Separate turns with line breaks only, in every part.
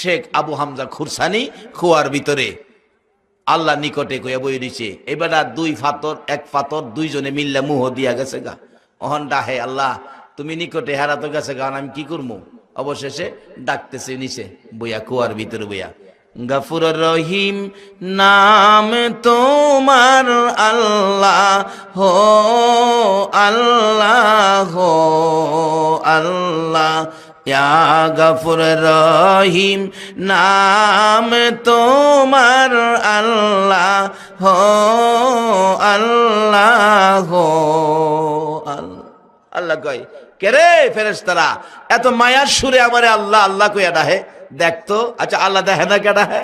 শেখ আবু হামজা খুরসানি খোয়ার ভিতরে। আল্লাহ নিকটে কইয়া বই দিছে, এবার দুই ফাতর, এক ফাতর, দুইজনে মিললে মুহ দিয়া গেছে গা। অহন ডাহে, আল্লাহ, তুমি নিকটে হারাতো গেছে গা, আমি কি করব অবশেষে ডাকতেছে নিচে, বইয়া কুয়ার ভিতরে বইয়া, গাফুর রহিম, নাম তোমার আল্লাহ হো আল্লাহ হো, আল্লাহ গফুর রহিম, নাম তোমার আল্লাহ, হো আল্লাহ হো আল্লাহ। আল্লাহ কয়, কে রে ফেরেশতারা? এত মায়ার সুরে আমারে আল্লাহ আল্লাহ কইয়া ডাহে। দেখতো আচ্ছা আল্লাহ দেখে না, কে ডাহে?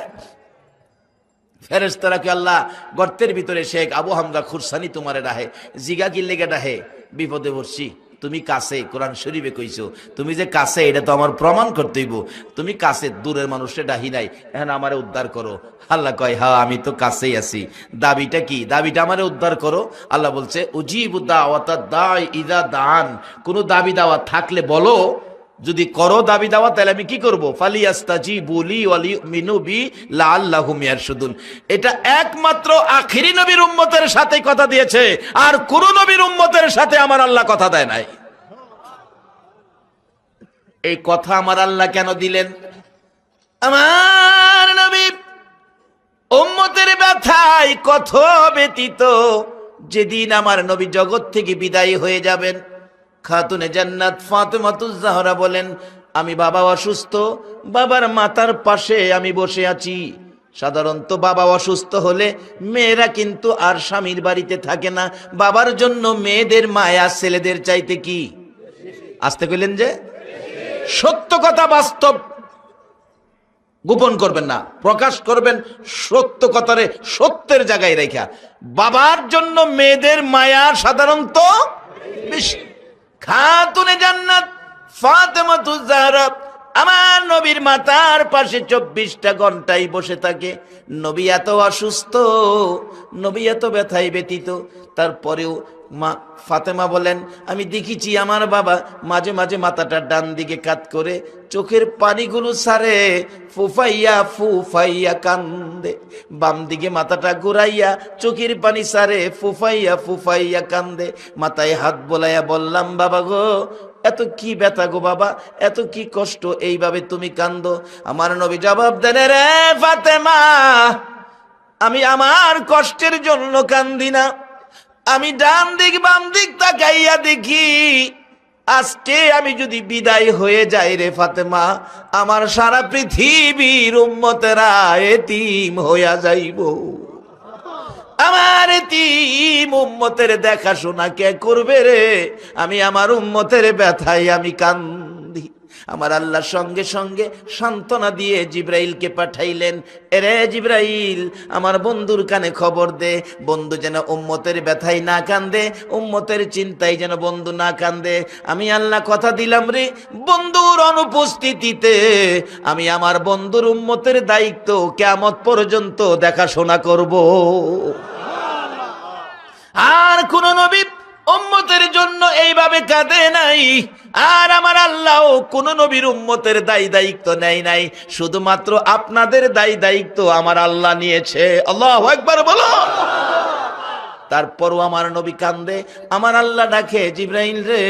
ফেরেশতারা কে আল্লাহ, গর্তের ভিতরে শেখ আবু হামদা খুরসানি তোমারে ডাহে জিগা কি লেগে ডাহে, বিপদে পড়ছি। তুমি কাছে, কোরআন শরীফে কইছো, তুমি যে কাছে, এটা তো আমার প্রমাণ করতেইব তুমি কাছে, দূরের মানুষে ডাহি নাই, এখন আমারে উদ্ধার করো। আল্লাহ কয় হা আমি তো কাছেই আছি। দাবিটা কি? দাবিটা আমারে উদ্ধার করো। আল্লাহ বলছে, উজিব দাওয়াতা দাই ইদা দান কোন দাবি দাওয়া থাকলে বলো যদি করো দাবি দাওয়া, তাহলে আমি কি করব? ফালি আস্তাজি বলি মিনুবি লাল্লাহু মিয়ারশুদুন এটা একমাত্র আখিরি নবীর উম্মতের সাথে কথা দিয়েছে। আর কোন নবীর উম্মতের সাথে আমার আল্লাহ কথা দেয় নাই। এই কথা আমার আল্লাহ কেন দিলেন? আমার নবী উম্মতের ব্যথায় কত ব্যতীত যেদিন আমার নবী জগৎ থেকে বিদায়ী হয়ে যাবেন খাতুনে জান্নাত ফাতেমাতুজ জাহরা বলেন, আমি বাবা অসুস্থ, বাবার মাথার পাশে আমি বসে আছি। সাধারণত বাবা অসুস্থ হলে মেয়েরা কিন্তু আর স্বামীর বাড়িতে থাকে না। বাবার জন্য মেয়েদের মায়া, ছেলেদের চাইতে কি? আসতে কইলেন যে, সত্য কথা বাস্তব। গোপন করবেন না, প্রকাশ করবেন সত্য কথারে, সত্যের জায়গায় রেখা বাবার জন্য মেয়েদের মায়া সাধারণত বেশি। খাতুনে জান্নাত ফাতেমাতু জাহরা আমার নবীর মাতার পাশে চব্বিশটা ঘন্টাই বসে থাকে। নবী এত অসুস্থ, নবী এত ব্যথায় ব্যতীত তারপরেও মা ফাতেমা বলেন, আমি দেখেছি আমার বাবা মাঝে মাঝে মাথাটা ডান দিকে কাত করে চোখের পানিগুলো সারে, ফুফাইয়া ফুফাইয়া কান্দে। বাম দিকে মাথাটা ঘুরাইয়া চোখের পানি সারে, ফুফাইয়া ফুফাইয়া কান্দে। মাথায় হাত বোলাইয়া বললাম, বাবা গো, এত কি ব্যথা গো বাবা, এত কি কষ্ট, এইভাবে তুমি কান্দো? আমার নবী জবাব দেন রে ফাতেমা, আমি আমার কষ্টের জন্য কান্দি না। আমি ডান দিক, বাম দিক তাকাইয়া দেখি, আজকে আমি যদি বিদায় হয়ে যাই রে ফাতেমা, আমার সারা পৃথিবীর উম্মতেরা এতিম হইয়া যাইব। আমার এতিম উম্মতের দেখাশোনা কে করবে রে? আমি আমার উম্মতের ব্যথায় আমি কান্দি আমার আল্লাহ সঙ্গে সঙ্গে সান্ত্বনা দিয়ে জিব্রাইলকে পাঠাইলেন, এরে জিব্রাইল, আমার বন্ধুর কানে খবর দে, বন্ধু যেন উম্মতের ব্যথায় না কান্দে, উম্মতের চিন্তায় যেন বন্ধু না কান্দে। আমি আল্লাহ কথা দিলাম রে, বন্ধুর অনুপস্থিতিতে আমি আমার বন্ধুর উম্মতের দায়িত্ব কেমত পর্যন্ত দেখাশোনা করব। আর কোন নবী উম্মতের জন্য এইভাবে কাঁদে নাই। আর আমার আল্লাহ কোন নবীর উম্মতের দায়ী দায়িত্ব নেয় নাই। শুধুমাত্র আপনাদের দায়ী দায়িত্ব আমার আল্লাহ নিয়েছে। আল্লাহ একবার বলো। তারপরও আমার নবী কান্দে, আমার আল্লাহ ডাকে, জিব্রাইল রে,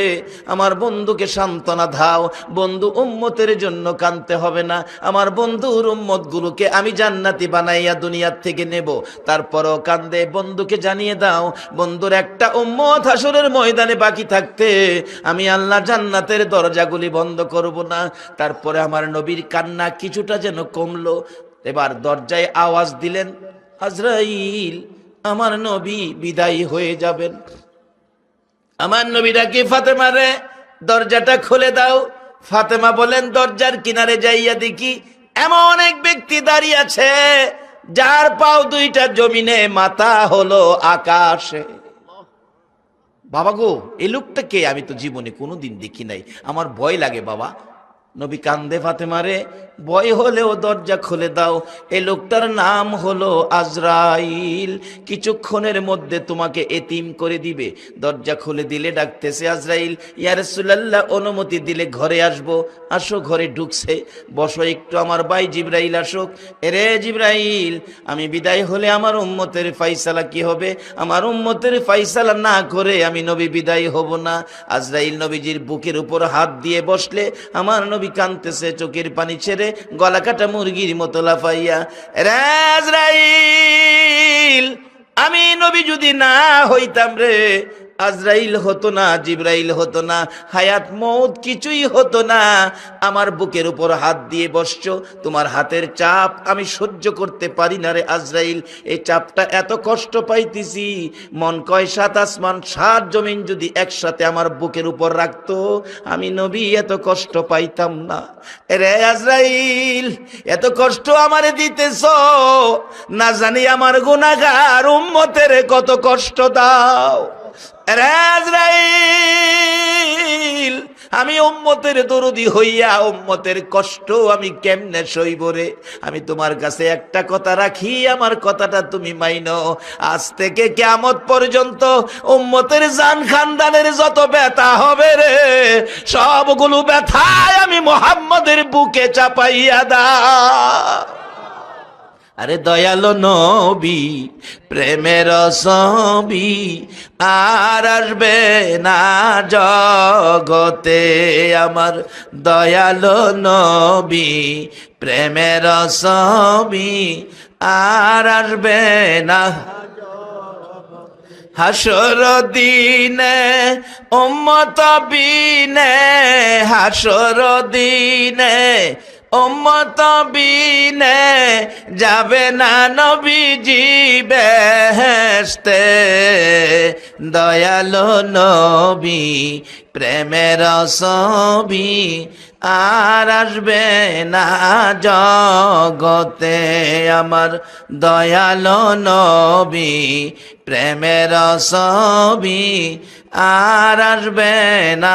আমার বন্ধুকে সান্ত্বনা দাও, বন্ধু উম্মতের জন্য কানতে হবে না, আমার বন্ধুর উম্মত গুলোকে আমি জান্নাতি বানাইয়া দুনিয়ার থেকে নেব। তারপরও কান্দে, বন্ধুকে জানিয়ে দাও, বন্ধুর একটা উম্মত হাসরের ময়দানে বাকি থাকতে আমি আল্লাহ জান্নাতের দরজাগুলি বন্ধ করব না। তারপরে আমার নবীর কান্না কিছুটা যেন কমলো। এবার দরজায় আওয়াজ দিলেন আজরাইল আমার নবী বিদায়ী হয়ে যাবেন। আমার নবীটাকে ফাতেমা রে? দরজাটা খুলে দাও। ফাতেমা বলেন, দরজার কিনারে যাইয়া দেখি এমন এক ব্যক্তি দাঁড়িয়ে আছে, যার পাও দুইটা জমিনে মাথা হলো আকাশে। বাবা গো, এই লোকটা কে? আমি তো জীবনে কোনোদিন দেখি নাই। আমার ভয় লাগে বাবা। নবী কান্দে ফাতেমারে, ভয় হলেও দরজা খুলে দাও। এই লোকটার নাম হলো আজরাইল। কিছুক্ষণের মধ্যে তোমাকে এতিম করে দিবে। দরজা খুলে দিলে ডাকতেছে আজরাইল ইয়ারসুল্লাহ অনুমতি দিলে ঘরে আসব। আসো, ঘরে ঢুকছে। বসো একটু আমার ভাই জিব্রাইল আসুক। এরে জিব্রাইল, আমি বিদায় হলে আমার উম্মতের ফাইসালা কি হবে? আমার উম্মতের ফাইসালা না করে আমি নবী বিদায় হব না। আজরাইল নবীজির বুকের উপর হাত দিয়ে বসলে, আমার নবী কানতেছে চোখের পানি ছেড়ে গলা কাটা মুরগির মতো লাফাইয়া রাজ আমি নবী যদি না হইতাম রে আজরাইল হতো না, জিব্রাইল হতো না, হায়াত মৌত কিছুই হতো না। আমার বুকের উপর হাত দিয়ে বসছো, তোমার হাতের চাপ আমি সহ্য করতে পারি না রে আজরাইল। এই চাপটা এত কষ্ট পাইতেছি। মন কয় সাত আসমান, সাত জমিন যদি একসাথে আমার বুকের উপর রাখতো, আমি নবী এত কষ্ট পাইতাম না। রে আজরাইল, এত কষ্ট আমারে দিতেছ, না জানি আমার গুনাগার উম্মতের কত কষ্ট দাও। আমি উম্মতের দরদি হইয়া উম্মতের কষ্ট আমি কেমনে সইব রে? আমি তোমার কাছে একটা কথা রাখি, আমার কথাটা তুমি মাইন। আজ থেকে কেমত পর্যন্ত উম্মতের জান খানদানের যত ব্যথা হবে রে, সবগুলো ব্যথায় আমি মোহাম্মদের বুকে চাপাইয়া দা আরে দয়ালো নবী, প্রেমের ছবি আর আসবে না জগতে। আমার দয়ালো নবী, প্রেমের ছবি আর আসবে না হাসর দিনে, উম্মত বিনে, হাসর দিনে উম্মত বিনে যাবে না নবীজি বেহেস্তে দয়ালো নবী, প্রেমের ছবি আর আসবে না জগতে। আমার দয়ালো নবী, প্রেমের ছবি আর আসবে না।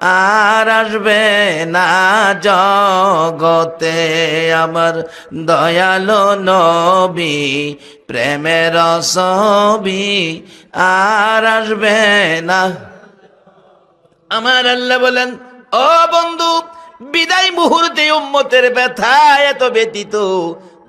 আর আসবে না জগতে আমার দয়ালো নবী, প্রেমের সবি আর আসবে না। আমার আল্লাহ বলেন, ও বন্ধু, বিদায় মুহূর্তে উম্মতের ব্যথা এত ব্যতীত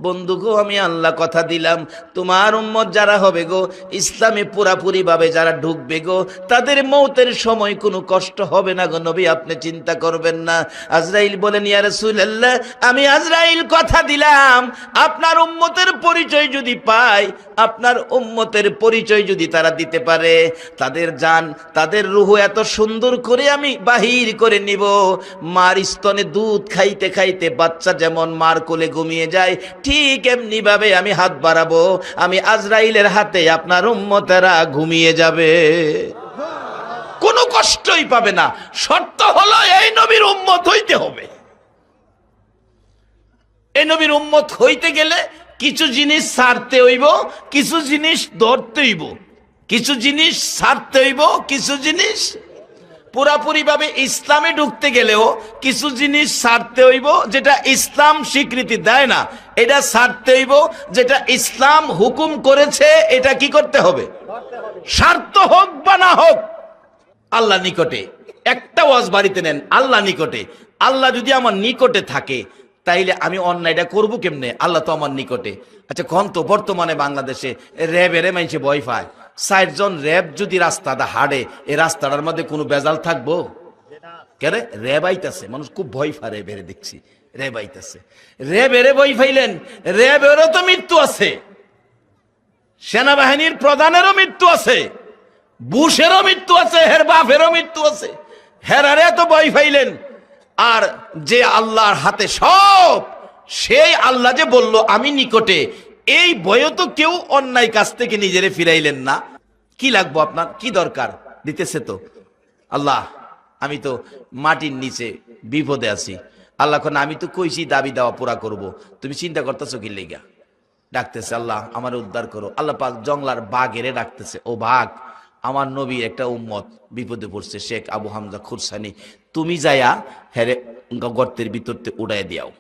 বন্ধু গো আমি আল্লাহ কথা দিলাম। তোমার উম্মত যারা হবে গো, ইসলামে পুরাপুরি ভাবে যারা ঢুকবে গো, তাদের মৌতের সময় কোনো কষ্ট হবে না গো নবী, আপনি চিন্তা করবেন না। আজরাইল বলেন, ইয়া রাসূলুল্লাহ, আমি আজরাইল কথা দিলাম। আপনার উম্মতের পরিচয় যদি পাই, আপনার উম্মতের পরিচয় যদি তারা দিতে পারে, তাদের যান তাদের রুহ এত সুন্দর করে আমি বাহির করে নিব। মার স্তনে দুধ খাইতে খাইতে বাচ্চা যেমন মার কোলে ঘুমিয়ে যায় এমনি ভাবে আমি হাত বাড়াবো, আমি আজরাইলের হাতে আপনার উম্মতেরা ঘুমিয়ে যাবে। কোনো কষ্টই পাবে না। শর্ত হলো এই নবীর উম্মত হইতে হবে। এই নবীর উম্মত হইতে গেলে কিছু জিনিস ছাড়তে হইব, কিছু জিনিস ধরতে হইব। কিছু জিনিস ছাড়তে হইব, কিছু জিনিস পুরাপুরি ভাবে ইসলামে ঢুকতে গেলেও কিছু জিনিস ছাড়তে হইব যেটা ইসলাম স্বীকৃতি দেয় না। এটা ছাড়তে হইব যেটা ইসলাম হুকুম করেছে, এটা কি করতে হবে? স্বার্থ হোক বা না হোক, আল্লাহ নিকটে। একটা ওয়াজ বাড়িতে নেন, আল্লাহ নিকটে। আল্লাহ যদি আমার নিকটে থাকে, তাইলে আমি অন্যায়টা করব কেমনে? আল্লাহ তো আমার নিকটে। আচ্ছা কন তো, বর্তমানে বাংলাদেশে র্যাবেরে মাইছে ভয় পায়। ষাট জন র্যাব যদি রাস্তাটা হাড়ে এই রাস্তাটার মধ্যে কোনো বেজাল থাকব? কেরে র্যাব আইতাছে, মানুষ খুব ভয় ফারে র্যাবেরে দেখছি। র্যাব আইতাছে। র্যাবেরে ভয় পাইলেন, র্যাবেরও তো মৃত্যু আছে। সেনাবাহিনীর প্রধানেরও মৃত্যু আছে। বুশেরও মৃত্যু আছে, হের বাপেরও মৃত্যু আছে। হেরারে তো ভয় ফাইলেন আর যে আল্লাহর হাতে সব, সেই আল্লাহ যে বলল, আমি নিকটে। এই বয়ে তো কেউ অন্যায় কাছ থেকে নিজেরে ফিরাইলেন না। কি লাগবো আপনার? কি দরকার? দিতেছে তো। আল্লাহ, আমি তো মাটির নিচে বিপদে আছি। আল্লাহ কোন আমি তো কইছি দাবি দেওয়া পুরা করব। তুমি চিন্তা করতেছো কি লেগা? ডাকতেছে, আল্লাহ, আমার উদ্ধার করো। আল্লাহ পাক জংলার বাঘেরে ডাকতেছে, ও বাঘ, আমার নবী একটা উম্মত বিপদে পড়ছে, শেখ আবু হামজা খুরসানি। তুমি যায়া হেরে গর্তের ভিতরতে উড়াই দিয়াও।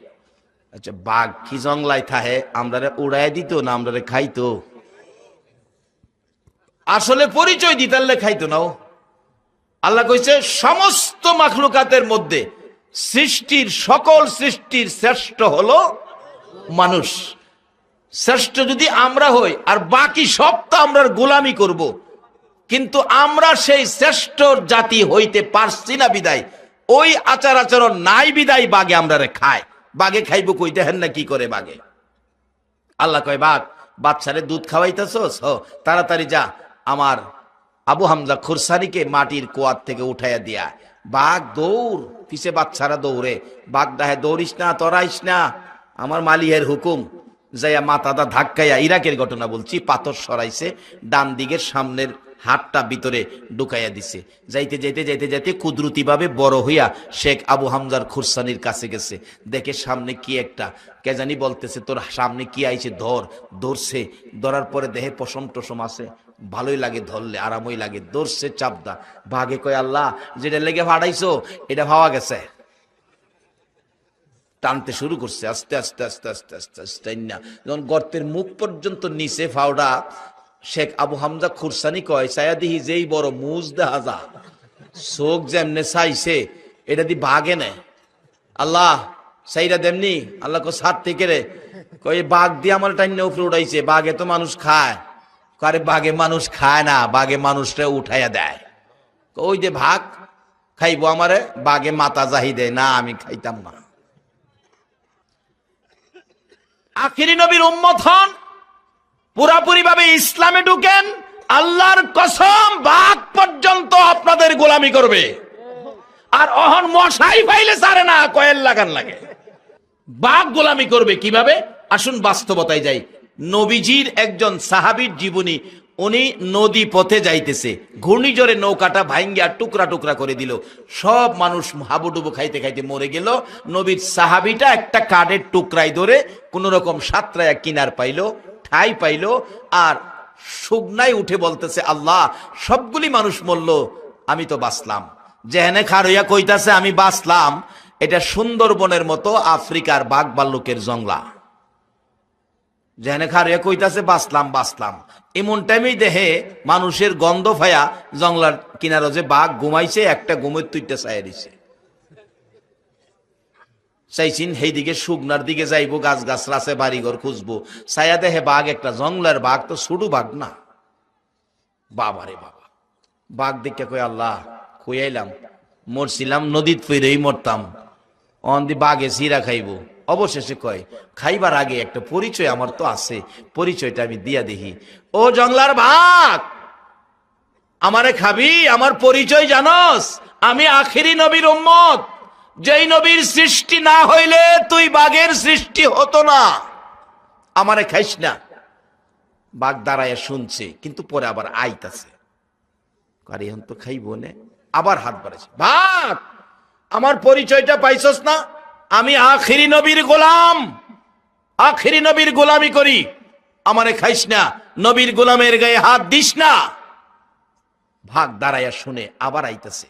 আচ্ছা বাঘ কি জংলায় থাহে? আমরা উড়াই দিত না আমরা খাইতো? আসলে পরিচয় দিতাল্লে খাইতো না ও। আল্লাহ কইছে, সমস্ত মাখলুকাতের মধ্যে সৃষ্টির সকল সৃষ্টির শ্রেষ্ঠ হলো মানুষ। শ্রেষ্ঠ যদি আমরা হই, আর বাকি সব তো আমরা গোলামি করব। কিন্তু আমরা সেই শ্রেষ্ঠ জাতি হইতে পারছি না বিদায়। ওই আচার আচরণ নাই বিদায়, বাগে আমরা খায়। বাগে খাইব কই দেখেন না কি করে বাগে? আল্লাহ কয় বাঘ বাচ্চারে দুধ খাওয়াইতেছস? হ, তাড়াতাড়ি যা। আমার আবু হামজা খুরসানিকে মাটির কুয়ার থেকে উঠাইয়া দিয়া, বাঘ, দৌড় পিছে বাচ্চারা দৌড়ে? বাঘ ডাহে দৌড়িস না, তরাইস না। আমার মালিহের হুকুম, যাইয়া মাথাটা ধাক্কাইয়া ইরাকের ঘটনা বলছি, পাথর সরাইছে, ডান দিকের সামনের হাতটা ভিতরে ঢুকাইয়া দিছে। যাইতে যাইতে যাইতে যাইতে কুদরতি ভাবে বড় হইয়া শেখ আবু হামজার খুরসানির কাছে গেছে। দেখে সামনে কি একটা, কে জানি বলতেছে, তোর সামনে কি আইছে? ধর, ধরছে। ধরার পরে দেহে পশম টসম আছে। ভালোই লাগে ধরলে, আরামই লাগে। ধরছে চাপদা ভাগে কয়, আল্লাহ, যেটা লেগে ভাড়াইছো এটা ভাবা গেছে। টানতে শুরু করছে, আস্তে আস্তে আস্তে আস্তে আস্তে আস্তে যখন গর্তের মুখ পর্যন্ত নিচে ফাওড়া, শেখ আবু হামজা খুরসানি কয় সায়াদিহি যেই বড় মুজ যা। চোখ যেমনে চাইছে, এটা দি বাঘে নেয় আল্লাহ সাইরা দেমনি আল্লাহ কো সাত থেকে রে। কই বাঘ দিয়ে আমার টাইনে উপরে উঠাইছে, বাঘে তো মানুষ খায়। কারে বাঘে মানুষ খায় না বাঘে মানুষটা উঠাইয়া দেয়। ওই যে ভাগ খাইবো আমারে বাঘে মাথা জাহি দেয়। না, আমি খাইতাম না। আখিরি নবীর উম্মত হন পুরাপুরি ভাবে ইসলামে ঢুকেন, আল্লাহর কসম বাঘ পর্যন্ত আপনাদের গোলামি করবে। আর অহন মশাই পাইলে সারে না, কয়েল লাগান লাগে। বাঘ গোলামি করবে কীভাবে? আসুন বাস্তবতায় যাই। নবীজির একজন সাহাবীর জীবনী, উনি নদী পথে যাইতেছে। ঘূর্ণিঝড়ে নৌকাটা ভাঙ্গিয়া টুকরা টুকরা করে দিল। সব মানুষ হাবুডুবু খাইতে খাইতে মরে গেল। নবীর সাহাবিটা একটা কাঠের টুকরাই ধরে কোন রকম সাতরায়া কিনার পাইলো, ঠাই পাইলো আর শুকনাই উঠে বলতেছে, আল্লাহ, সবগুলি মানুষ মরল, আমি তো বাঁচলাম। যেহেনে খারইয়া কইতাছে, আমি বাঁচলাম। এটা সুন্দরবনের মতো আফ্রিকার বাঘ ভাল্লুকের জংলা। যেখানে খারিয়া কইতাছে, বাঁচলাম বাঁচলাম। এমন টাইমেই দেহে মানুষের গন্ধ ফায়া জংলার কিনারো যে বাঘ ঘুমাইছে, একটা ঘুমের তুইটা চাইয়া দিছে। চাইছিন সেই দিকে শুকনার দিকে যাইবো গাছ গাছ রাসে বাড়িঘর খুঁজবো। ছায়া দেহে বাঘ, একটা জংলার বাঘ তো ছোট বাঘ না। বাবারে বাবা। বাঘ দেখে কই আল্লাহ কইয়াইলাম মরছিলাম, নদীত ফিরেই মরতাম। অন দি বাঘে সিরা খাইবো। অবশেষে কয়, খাইবার আগে একটা পরিচয় আমার তো আছে, পরিচয়টা আমি দিয়া দেখি ও জংলার ভাগ, আমারে খাবি, আমার পরিচয় জানস, আমি আখিরি নবীর উম্মত। যেই নবীর সৃষ্টি না হইলে তুই বাঘের সৃষ্টি হতো না। আমারে খাইস না। বাঘ দাঁড়ায় শুনছে, কিন্তু পরে আবার আইতাছে। আরে এখন তো খাইবো নে। আবার হাত বাড়াইছে, ভাগ, আমার পরিচয়টা পাইছস না? আমি আখিরি নবীর গোলাম। আখিরি নবীর গোলামি করি। আমারে খাইস না, নবীর গোলামের গায়ে হাত দিস না। ভাগ দাঁড়াইয়া শুনে আবার আইতেছে।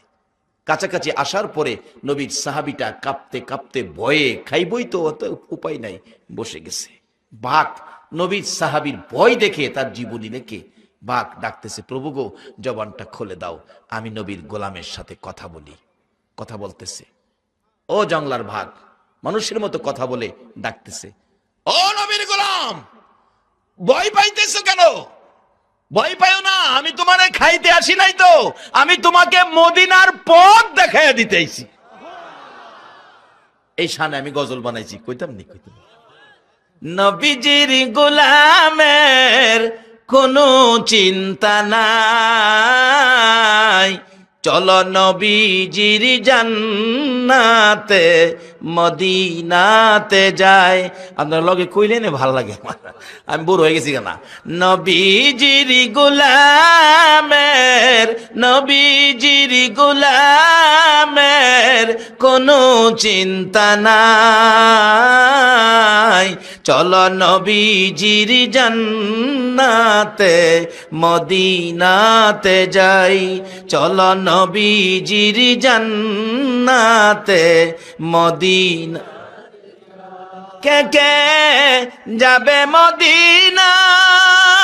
কাছাকাছি আসার পরে নবীর সাহাবিটা কাঁপতে কাঁপতে ভয়ে খাইবই তো অত উপায় নাই, বসে গেছে। বাঘ, নবীর সাহাবির ভয় দেখে তার জীবনী লেখে বাঘ ডাকতেছে, প্রভু গো, জবানটা খুলে দাও, আমি নবীর গোলামের সাথে কথা বলি। কথা বলতেছে। ও জংলার ভাগ মানুষের মতো কথা বলে ডাকতেছে। ও নবীর গোলাম, ভয় পাইতেছ কেন? ভয় পাইও না, আমি তোমারে খাইতে আসি নাই তো, আমি তোমাকে মদিনার পথ দেখাইয়া দিতে আইছি এই শানে আমি গজল বানাইছি, কইতাম নি, কইতাম নবীজির গোলামের কোনো চিন্তা নাই। চলো নবীজির জান্নাতে, মদিনাতে যায় আপনার লগে কইলে নে ভালো লাগে আমার। আমি বুড়ো হয়ে গেছি কেনা? নবীজির গুলামের, নবীজির গুলামের কোনো চিন্তা নাই। চলো নবীজির জান্নাতে, মদিনাতে যাই। চলো নবীজির জান্নাতে, মদিনা কে কে যাবে মদিনায়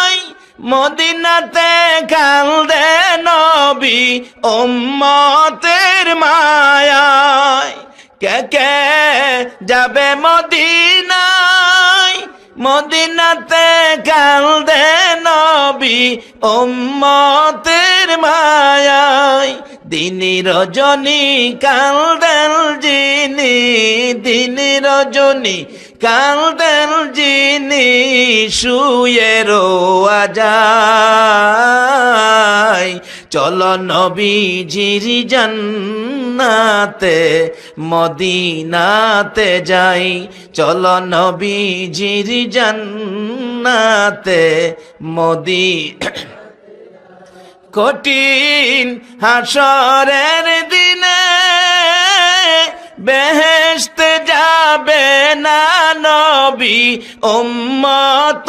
মদিনাতে কান্দে নবী উম্মতের মায়ায়। কে কে যাবে মদিনায়? মদিনাতে কান্দে নবী উম্মতের মায়ায়। দিনী রজনী কালদেন যিনি দিনী রজনী কালদেন যিনি শুয়ে যায়। চল নবীজির জান্নাতে, মদিনাতে যাই। চল নবীজির জান্নাতে, মদি, কঠিন হাসরের দিনে বেহেশতে যাবে না নবী উম্মত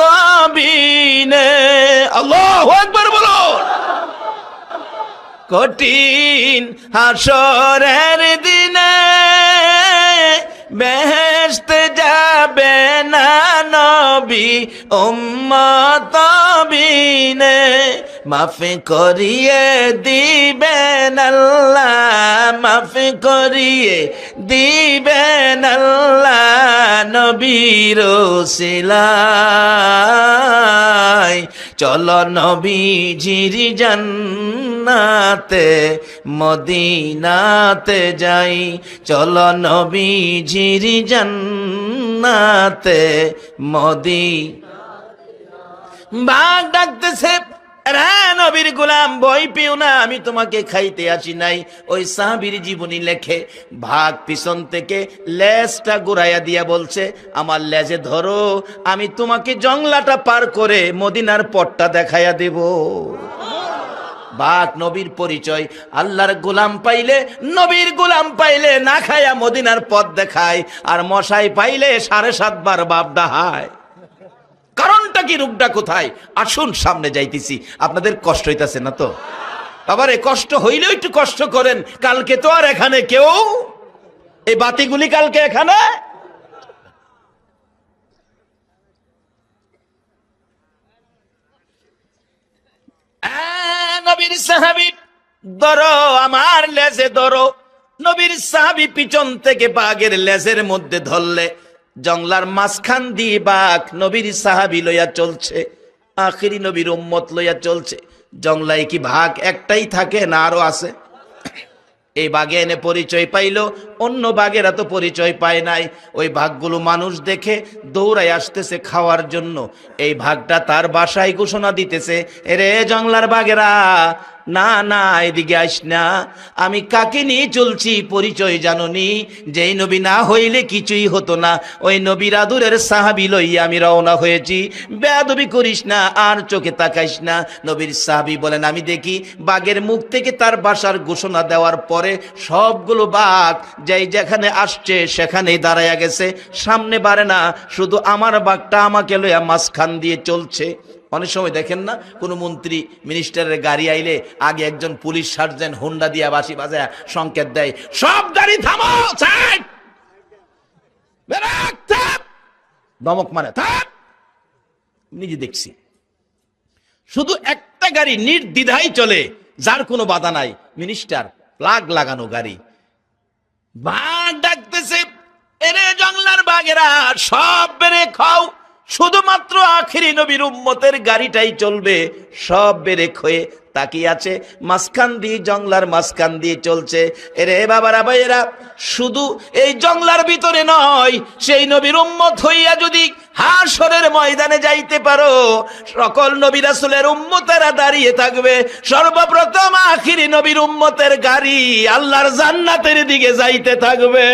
আল্লাহু আকবার বলো। কঠিন হাসরের দিনে বেহেশতে না নবী, উম্মত বিনে মাফ করিয়ে দিবেন আল্লাহ, মাফ করিয়ে দিবেন আল্লাহ নবীর সিলাই চল নবীজির জান্নাতে, মদিনাতে যাই। চল নবীজির জান্নাতে মদি বাঘ ডাকতেছে নবীর গোলাম বই পেও না, আমি তোমাকে খাইতে আসি নাই। ওই সাহাবীর জীবনী লেখে ভাগ পিছন থেকে লেজটা গুড়াইয়া দিয়া বলছে, আমার লেজে ধরো, আমি তোমাকে জংলাটা পার করে মদিনার পটটা দেখাইয়া দেব। বাঘ নবীর পরিচয়। আল্লাহর গোলাম পাইলে, নবীর গোলাম পাইলে না খায়া মদিনার পথ দেখায়, আর মশাই পাইলে সাড়ে সাতবার বাপ ডাহায়। কারণটা কি, রূপটা কোথায়? আসুন সামনে যাইতেছি। আপনাদের কষ্ট হইতাছে না তো? আবার এ কষ্ট হইলেও একটু কষ্ট করেন। কালকে তো আর এখানে কেউ? এই বাতিগুলি কালকে এখানে? নবীর সাহাবি, ধরো আমার লেজে ধরো। নবীর সাহাবি পিছন থেকে বাঘের লেজের মধ্যে ধরলে, জংলার মাঝখান দিয়ে বাঘ নবীর সাহাবি লইয়া চলছে, আখিরি নবীর উম্মত লইয়া চলছে। জংলায় কি ভাগ একটাই থাকে না আরও আছে? এই বাঘে এনে পরিচয় পাইলো অন্য বাঘেরা তো পরিচয় পায় নাই। ওই ভাগগুলো মানুষ দেখে দৌড়ায় আসতেছে খাওয়ার জন্য। এই ভাগটা তার বাসায় ঘোষণা দিতেছে, এরে জংলার বাঘেরা, না না, এদিকে আস না। আমি কাকে নিয়ে চলছি পরিচয় জাননি। যেই নবী না হইলে কিছুই হতো না। ওই নবীর আদুরের সাহাবি লইয়া আমি রওনা হয়েছি। বেদবি করিস না, আর চোখে তাকাইস না। নবীর সাহাবি বলেন, আমি দেখি বাঘের মুখ থেকে তার বাসার ঘোষণা দেওয়ার পরে সবগুলো বাঘ যেই যেখানে আসছে সেখানেই দাঁড়াইয়া গেছে। সামনে বাড়ে না, শুধু আমার বাঘটা আমাকে লইয়া মাঝখান দিয়ে চলছে। অনেক সময় দেখেন না, কোনো মন্ত্রী মিনিস্টারের গাড়ি আইলে আগে একজন পুলিশ সার্জেন্ট হুন্ডা দিয়া বাসি বাজায় সংকেত দেয়, সব গাড়ি থামো। দমক মানে নিজে দেখছি। শুধু একটা গাড়ি নির্দ্বিধাই চলে, যার কোনো বাধা নাই। মিনিস্টার প্লাগ লাগানো গাড়ি। ডাকতেছে জংলার বাঘেরা সব শুধুমাত্র আখিরি নবীর উম্মতের গাড়িটাই চলবে সব বেড়ে খয়ে তাকিয়ে আছে, মাঝখান দিয়ে জংলার মাঝখান দিয়ে চলছে। এরে বাবারা, ভাইয়েরা, শুধু এই জংলার ভিতরে নয়, সেই নবীর উম্মত হইয়া যদি হাসরের ময়দানে যাইতে পারো, সকল নবী রাসূলের উম্মতেরা দাঁড়িয়ে থাকবে। সর্বপ্রথম আখিরি নবীর উম্মতের গাড়ি আল্লাহর জান্নাতের দিকে যাইতে থাকবে।